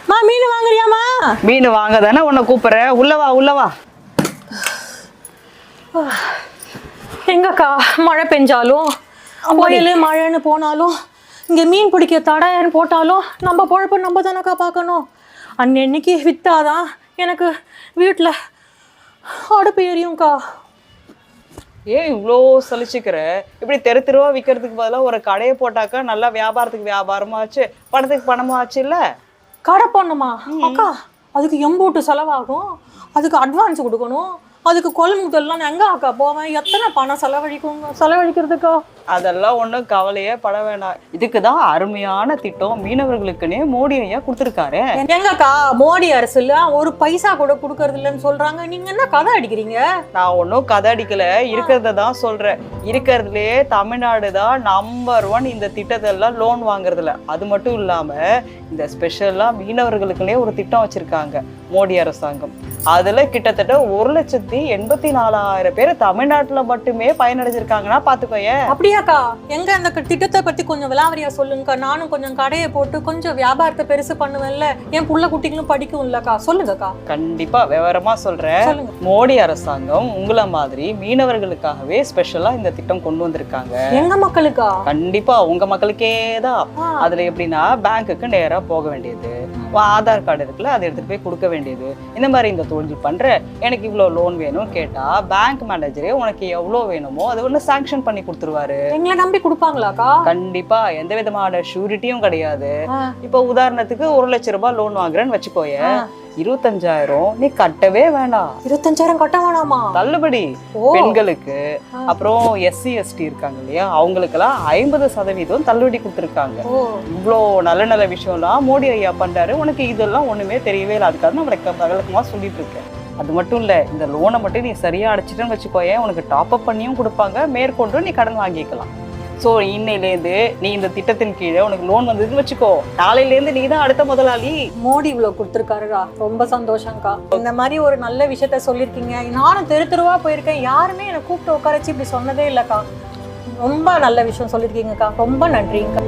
மா மீன் வாங்குறியாமா மீன் வாங்க தானே உன்னை கூப்பிடுறேன் உள்ளவா உள்ளவா எங்கக்கா மழை பெஞ்சாலும் புயல் மழைன்னு போனாலும் இங்கே மீன் பிடிக்க தடைன்னு போட்டாலும் நம்ம பொழப்பு நம்ம தானக்கா பார்க்கணும். அன்னன்னைக்கு வித்தாதான் எனக்கு வீட்டில் அடுப்பு எரியும்க்கா. ஏன் இவ்வளோ சலிச்சுக்கிற? இப்படி தெரு தெருவா விற்கிறதுக்கு பதிலாக ஒரு கடையை போட்டாக்கா நல்லா வியாபாரத்துக்கு வியாபாரமாச்சு பணத்துக்கு பணமாச்சு இல்ல? கடை போடணுமா? அக்கா அதுக்கு எம்பூட்டு செலவாகும் அதுக்கு அட்வான்ஸ் கொடுக்கணும். அதுக்கு கொள்முதல்லாம் நான் எங்க அக்கா போவேன்? எத்தனை பணம் செலவழிக்குங்க செலவழிக்கிறதுக்கா? அதெல்லாம் ஒன்றும் கவலையே பட வேண்டாம் இதுக்கு தான் அருமையான திட்டம் மீனவர்களுக்குன்னே மோடி ஐயா கொடுத்துருக்காரு. எங்கக்கா மோடி அரசுல ஒரு பைசா கூட கொடுக்கறது இல்லைன்னு சொல்றாங்க. நீங்க என்ன கதை அடிக்கிறீங்க? நான் ஒன்றும் கதை அடிக்கல. இருக்கிறத தான் சொல்றேன். இருக்கிறதுலயே தமிழ்நாடு தான் நம்பர் ஒன் இந்த திட்டத்தெல்லாம் லோன் வாங்குறதுல. அது மட்டும் இல்லாம இந்த ஸ்பெஷலா மீனவர்களுக்குன்னே ஒரு திட்டம் வச்சிருக்காங்க மோடி அரசாங்கம். அதுல கிட்டத்தட்ட ஒரு லட்சத்தி எண்பத்தி நாலாயிரம் பேர் தமிழ்நாட்டுல மட்டுமே பயனடைஞ்சிருக்காங்கன்னா பாத்துக்கோயே. அப்படியாக்கா? எங்க அந்த திட்டத்தை பத்தி கொஞ்சம் விலாவரியா சொல்லுங்கக்கா. நானும் கொஞ்சம் கடையை போட்டு கொஞ்சம் வியாபாரத்தை பெருசு பண்ணுவேன்ல. என் புள்ள குட்டிகளும் படிக்கும் இல்லக்கா. சொல்லுங்கக்கா. கண்டிப்பா விவரமா சொல்றேன். சொல்லுங்க. மோடி அரசாங்கம் உங்களை மாதிரி மீனவர்களுக்காகவே ஸ்பெஷலா இந்த திட்டம் கொண்டு வந்திருக்காங்க. எங்க மக்களுக்கா? கண்டிப்பா உங்க மக்களுக்கே தான் அதுல எப்படின்னா பேங்க்குக்கு நேரா போக வேண்டியது. ஆதார் கார்டு இருக்குல்ல அதை எடுத்துட்டு போய் கொடுக்க வேண்டியது. இந்த மாதிரி இந்த தொழில் பண்ற எனக்கு இவ்வளோ லோன் வேணும் கேட்டா பேங்க் மேனேஜரே உனக்கு எவ்வளோ வேணுமோ அதை ஒன்று சாங்ஷன் பண்ணி கொடுத்துருவாரு. எங்களை நம்பி கொடுப்பாங்களாக்கா? கண்டிப்பா எந்த விதமான ஷூரிட்டியும் கிடையாது. இப்போ உதாரணத்துக்கு ஒரு லட்ச ரூபாய் லோன் வாங்குறேன்னு வச்சுக்கோய. இருபத்தஞ்சாயிரம் நீ கட்டவே வேண்டாம் இருபத்தஞ்சாயிரம் கட்ட வேணாமா? தள்ளுபடி. பெண்களுக்கு. அப்புறம் எஸ்சி எஸ்டி இருக்காங்க இல்லையா? அவங்களுக்கெல்லாம் ஐம்பது சதவீதம் தள்ளுபடி கொடுத்துருக்காங்க. இவ்வளோ நல்ல நல்ல விஷயம்லாம் மோடி ஐயா பண்றாரு. உனக்கு இதெல்லாம் ஒண்ணுமே தெரியவே இல்லை. அதுக்காக நான் விளக்க விளக்கமாக சொல்லிட்டு இருக்கேன். அது மட்டும் இல்ல இந்த லோனை மட்டும் நீ சரியா அடைச்சிட்டேன்னு வச்சுக்கோயேன். உனக்கு டாப் அப் பண்ணியும் கொடுப்பாங்க. மேற்கொண்டு நீ கடன் வாங்கிக்கலாம். ஸோ இன்னையிலேருந்து நீ இந்த திட்டத்தின் கீழே உனக்கு லோன் வந்ததுன்னு வச்சுக்கோ. நாளையிலேருந்து நீ தான் அடுத்த முதலாளி. மோடி இவ்வளோ கொடுத்துருக்காருக்கா ரொம்ப சந்தோஷம்க்கா. இந்த மாதிரி ஒரு நல்ல விஷயத்த சொல்லியிருக்கீங்க நானும் தெரு தெருவா போயிருக்கேன். யாருமே என்னை கூப்பிட்டு உட்காரச்சு இப்படி சொன்னதே இல்லைக்கா. ரொம்ப நல்ல விஷயம் சொல்லியிருக்கீங்கக்கா ரொம்ப நன்றிங்கக்கா.